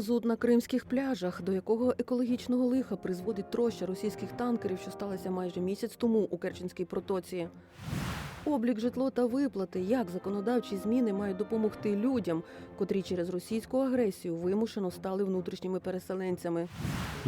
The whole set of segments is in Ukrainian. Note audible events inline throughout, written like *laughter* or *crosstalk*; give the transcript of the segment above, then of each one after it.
мазут на кримських пляжах, до якого екологічного лиха призводить троща російських танкерів, що сталося майже місяць тому у Керченській протоці. Облік житло та виплати, як законодавчі зміни мають допомогти людям, котрі через російську агресію вимушено стали внутрішніми переселенцями.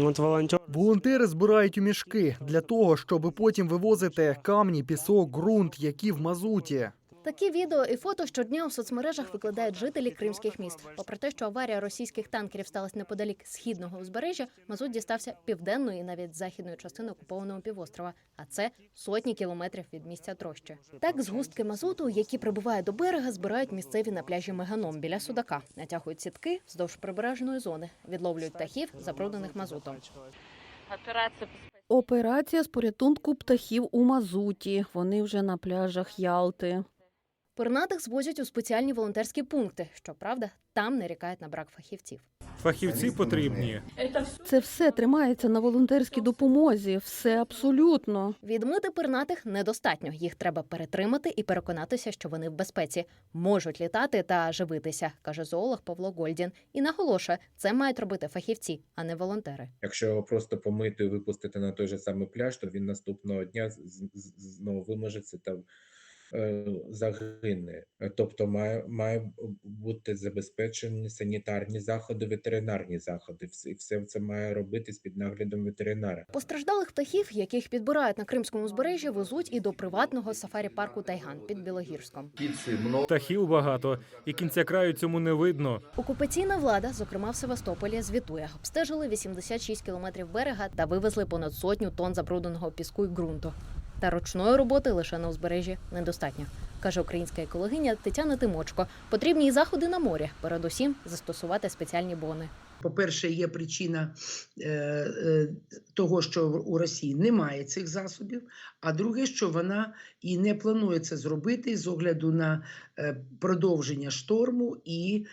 От волонтер Волонтери збирають у мішки для того, щоб потім вивозити камні, пісок, ґрунт, які в мазуті. Такі відео і фото щодня у соцмережах викладають жителі кримських міст. Попри те, що аварія російських танкерів сталася неподалік східного узбережжя, мазут дістався південної і навіть західної частини окупованого півострова. А це сотні кілометрів від місця трощі. Так, згустки мазуту, які прибувають до берега, збирають місцеві на пляжі Меганом біля судака, натягують сітки вздовж прибережної зони, відловлюють птахів, забруднених мазутом. Операція Операція з порятунку птахів у мазуті. Вони вже на пляжах Ялти. Пернатих звозять у спеціальні волонтерські пункти. Щоправда, там нарікають на брак фахівців. Фахівці потрібні. Це все тримається на волонтерській допомозі. Все абсолютно. Відмити пернатих недостатньо. Їх треба перетримати і переконатися, що вони в безпеці, можуть літати та живитися, каже зоолог Павло Гольдін. І наголошує, це мають робити фахівці, а не волонтери. Якщо його просто помити і випустити на той же самий пляж, то він наступного дня знову вимажеться та загине. Е, Тобто має, має бути забезпечені санітарні заходи, ветеринарні заходи. Все, все це має робитись під наглядом ветеринара. Постраждалих птахів, яких підбирають на кримському узбережжі, везуть і до приватного сафарі-парку Тайган під Білогірськом. Птахів багато, і кінця краю цьому не видно. Окупаційна влада, зокрема в Севастополі, звітує, обстежили 86 кілометрів берега та вивезли понад сотню тонн забрудненого піску і ґрунту. Та ручної роботи лише на узбережжі недостатньо, каже українська екологиня Тетяна Тимочко. Потрібні й заходи на морі, передусім застосувати спеціальні бони. По-перше, є причина е, е, того, що у Росії немає цих засобів. А друге, що вона і не планує це зробити з огляду на е, продовження шторму і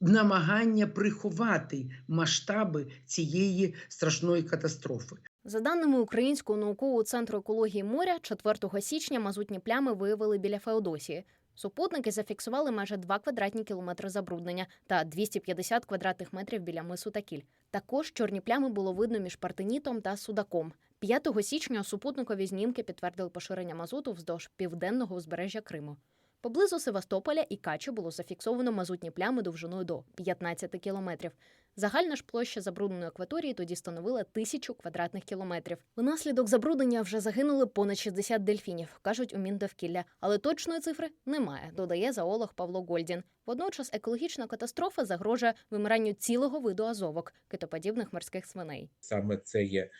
намагання приховати масштаби цієї страшної катастрофи. За даними Українського наукового центру екології моря, 4 січня мазутні плями виявили біля Феодосії. Супутники зафіксували майже 2 квадратні кілометри забруднення та 250 квадратних метрів біля мису Такіль. Також чорні плями було видно між Партенітом та Судаком. 5 січня супутникові знімки підтвердили поширення мазуту вздовж південного узбережжя Криму. Поблизу Севастополя і Качі було зафіксовано мазутні плями довжиною до 15 кілометрів. Загальна ж площа забрудненої акваторії тоді становила тисячу квадратних кілометрів. Внаслідок забруднення вже загинули понад 60 дельфінів, кажуть у Міндовкілля. Але точної цифри немає, додає зоолог Павло Гольдін. Водночас екологічна катастрофа загрожує вимиранню цілого виду азовок китоподібних морських свиней. Саме це є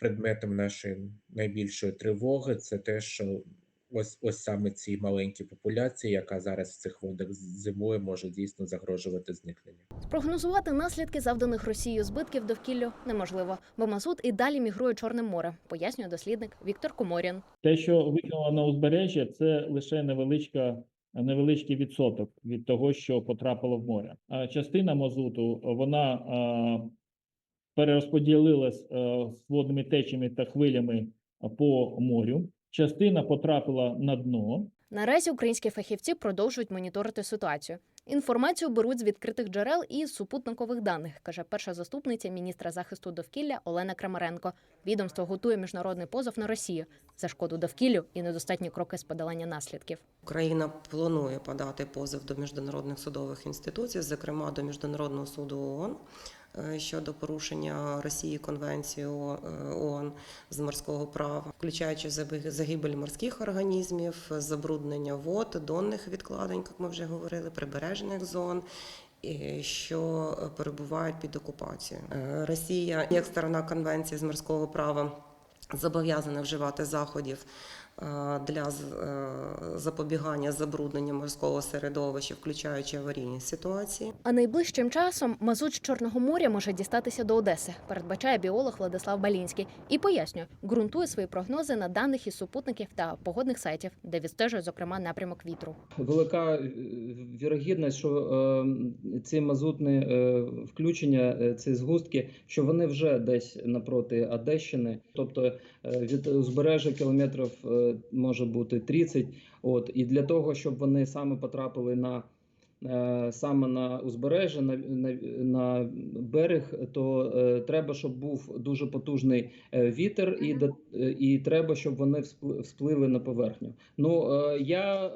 предметом нашої найбільшої тривоги. Це те, що ось ось саме цій маленькій популяції, яка зараз в цих водах зимою може дійсно загрожувати зникненням. Спрогнозувати наслідки завданих Росією збитків довкіллю неможливо, бо мазут і далі мігрує Чорним морем, пояснює дослідник Віктор Коморін. Те, що викинуло на узбережжя, це лише невеличка, невеличкий відсоток від того, що потрапило в море. А частина мазуту вона а, перерозподілилась а, з водними течами та хвилями по морю. Частина потрапила на дно, Наразі українські фахівці продовжують моніторити ситуацію. Інформацію беруть з відкритих джерел і з супутникових даних, каже перша заступниця міністра захисту довкілля Олена Крамаренко. Відомство готує міжнародний позов на Росію за шкоду довкіллю і недостатні кроки з подолання наслідків. Україна планує подати позов до міжнародних судових інституцій, зокрема до Міжнародного суду ООН щодо порушення Росії Конвенції е, ООН з морського права, включаючи загибель морських організмів, забруднення вод, донних відкладень, як ми вже говорили, прибережних зон. Що е, перебувають під окупацією, Е, Росія, як сторона конвенції з морського права, зобов'язана вживати заходів е, для е, запобігання забруднення морського середовища, включаючи аварійні ситуації. А найближчим часом мазут з Чорного моря може дістатися до Одеси, передбачає біолог Владислав Балінський і пояснює, ґрунтує свої прогнози на даних із супутників та погодних сайтів, де відстежує зокрема напрямок вітру. велика е, вірогідність, що е, ці мазутні е, включення, е, ці згустки, що вони вже десь напроти Одещини, тобто е, від узбережжя кілометрів е, може бути 30. От і для того, щоб вони саме потрапили на е, саме на узбережжя, на, на, на берег, то е, треба, щоб був дуже потужний е, вітер, і, і треба, щоб вони вспли- всплили на поверхню. Ну е, я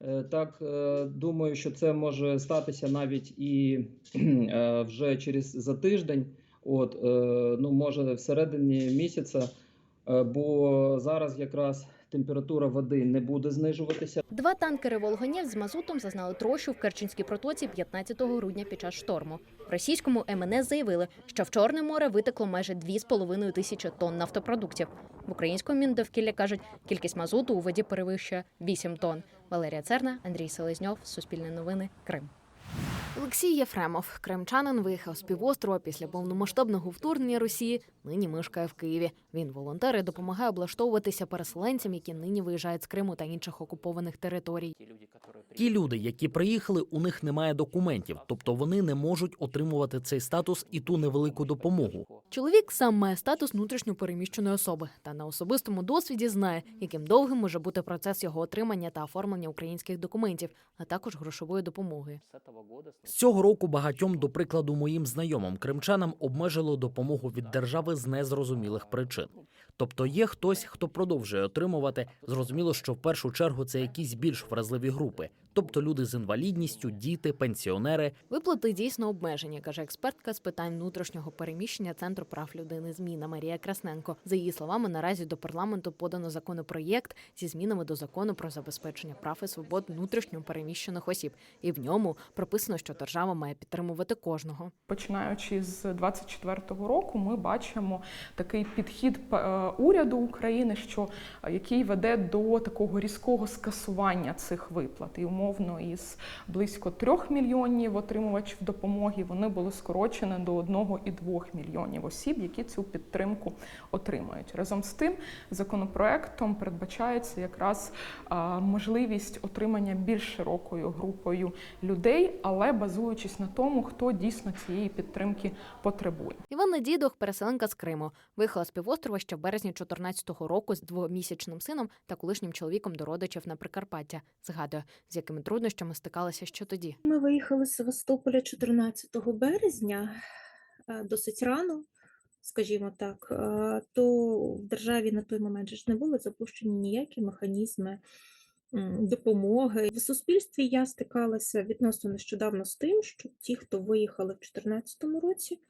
е, так думаю, що це може статися навіть і *clears throat* вже через за тиждень. От ну може всередині місяця, бо зараз якраз температура води не буде знижуватися. Два танкери Волгонєв з мазутом зазнали трощу в Керченській протоці 15 грудня під час шторму. В російському МНС заявили, що в Чорне море витекло майже 2,5 тисячі тонн нафтопродуктів. В українському Міндовкілля кажуть, кількість мазуту у воді перевищує 8 тонн. Валерія Церна, Андрій Селезньов, Суспільне новини, Крим. Олексій Єфремов, кримчанин, виїхав з півострова після повномасштабного вторгнення Росії. Нині мешкає в Києві. Він волонтер і допомагає облаштовуватися переселенцям, які нині виїжджають з Криму та інших окупованих територій. Ті люди, які приїхали, у них немає документів, тобто вони не можуть отримувати цей статус і ту невелику допомогу. Чоловік сам має статус внутрішньопереміщеної особи та на особистому досвіді знає, яким довгим може бути процес його отримання та оформлення українських документів, а також грошової допомоги. З цього року багатьом, до прикладу, моїм знайомим кримчанам обмежили допомогу від держави з незрозумілих причин. Тобто є хтось, хто продовжує отримувати. Зрозуміло, що в першу чергу це якісь більш вразливі групи, тобто люди з інвалідністю, діти, пенсіонери. Виплати дійсно обмежені, каже експертка з питань внутрішнього переміщення Центру прав людини зміна Марія Красненко. За її словами, наразі до парламенту подано законопроєкт зі змінами до закону про забезпечення прав і свобод внутрішньо переміщених осіб, і в ньому прописано, що держава має підтримувати кожного. Починаючи з 24-го року, ми бачимо такий підхід е, уряду України, що е, який веде до такого різкого скасування цих виплат. І умовно із близько 3 мільйонів отримувачів допомоги вони були скорочені до 1,2 мільйонів осіб, які цю підтримку отримають. Разом з тим, законопроектом передбачається якраз можливість отримання більш широкою групою людей, але базуючись на тому, хто дійсно цієї підтримки потребує. Іванна Дідох, переселенка з Криму, виїхала з півострова ще в березні 14-го року з двомісячним сином та колишнім чоловіком до родичів на Прикарпаття. Згадує, з якими труднощами стикалася ще тоді. Ми виїхали з Севастополя 14 березня, е, досить рано, скажімо так, е, то в державі на той момент ж не були запущені ніякі механізми допомоги. В суспільстві я стикалася відносно нещодавно з тим, що ті, хто виїхали в 2014 році,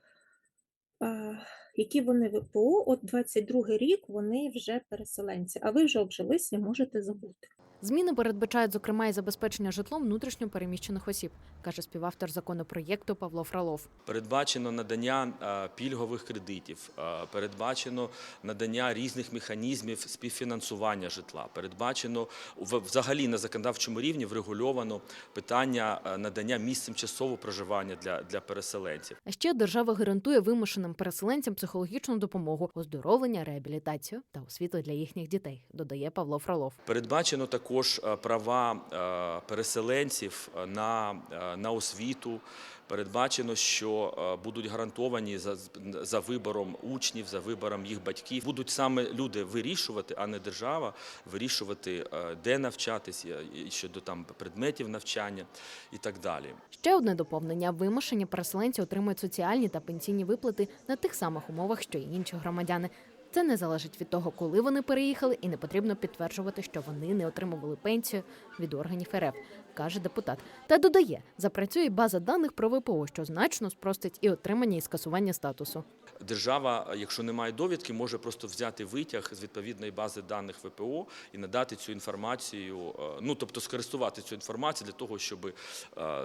е, які вони ВПО, от 22 рік вони вже переселенці, а ви вже обжилися і можете забути. Зміни передбачають, зокрема, і забезпечення житлом внутрішньо переміщених осіб, каже співавтор законопроєкту Павло Фролов. Передбачено надання е, пільгових кредитів, е, передбачено надання різних механізмів співфінансування житла. Передбачено взагалі на законодавчому рівні врегульовано питання е, надання місць тимчасового проживання для, для переселенців. А ще держава гарантує вимушеним переселенцям психологічну допомогу, оздоровлення, реабілітацію та освіту для їхніх дітей, додає Павло Фролов. Передбачено також е, права е, переселенців е, на, на освіту. Передбачено, що будуть гарантовані за, за вибором учнів, за вибором їх батьків. Будуть саме люди вирішувати, а не держава, вирішувати, де навчатися, щодо там предметів навчання і так далі. Ще одне доповнення: вимушені переселенці отримують соціальні та пенсійні виплати на тих самих умовах, що й інші громадяни. Це не залежить від того, коли вони переїхали, і не потрібно підтверджувати, що вони не отримували пенсію від органів РФ, каже депутат. Та додає, запрацює база даних про ВПО, що значно спростить і отримання і скасування статусу. Держава, якщо немає довідки, може просто взяти витяг з відповідної бази даних ВПО і надати цю інформацію. е, Ну тобто скористувати цю інформацію для того, щоб е,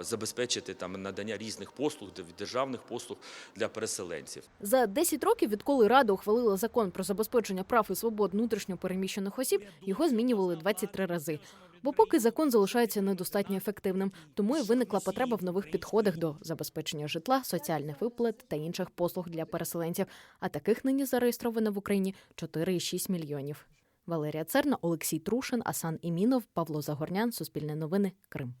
забезпечити там надання різних послуг державних послуг для переселенців. За 10 років, відколи Рада ухвалила закон про забезпечення прав і свобод внутрішньо переміщених осіб, його змінювали 23 рази. Бо поки закон залишається недостатньо ефективним, тому і виникла потреба в нових підходах до забезпечення житла, соціальних виплат та інших послуг для переселенців. А таких нині зареєстровано в Україні 4,6 мільйонів. Валерія Церна, Олексій Трушин, Асан Імінов, Павло Загорнян, Суспільне новини, Крим.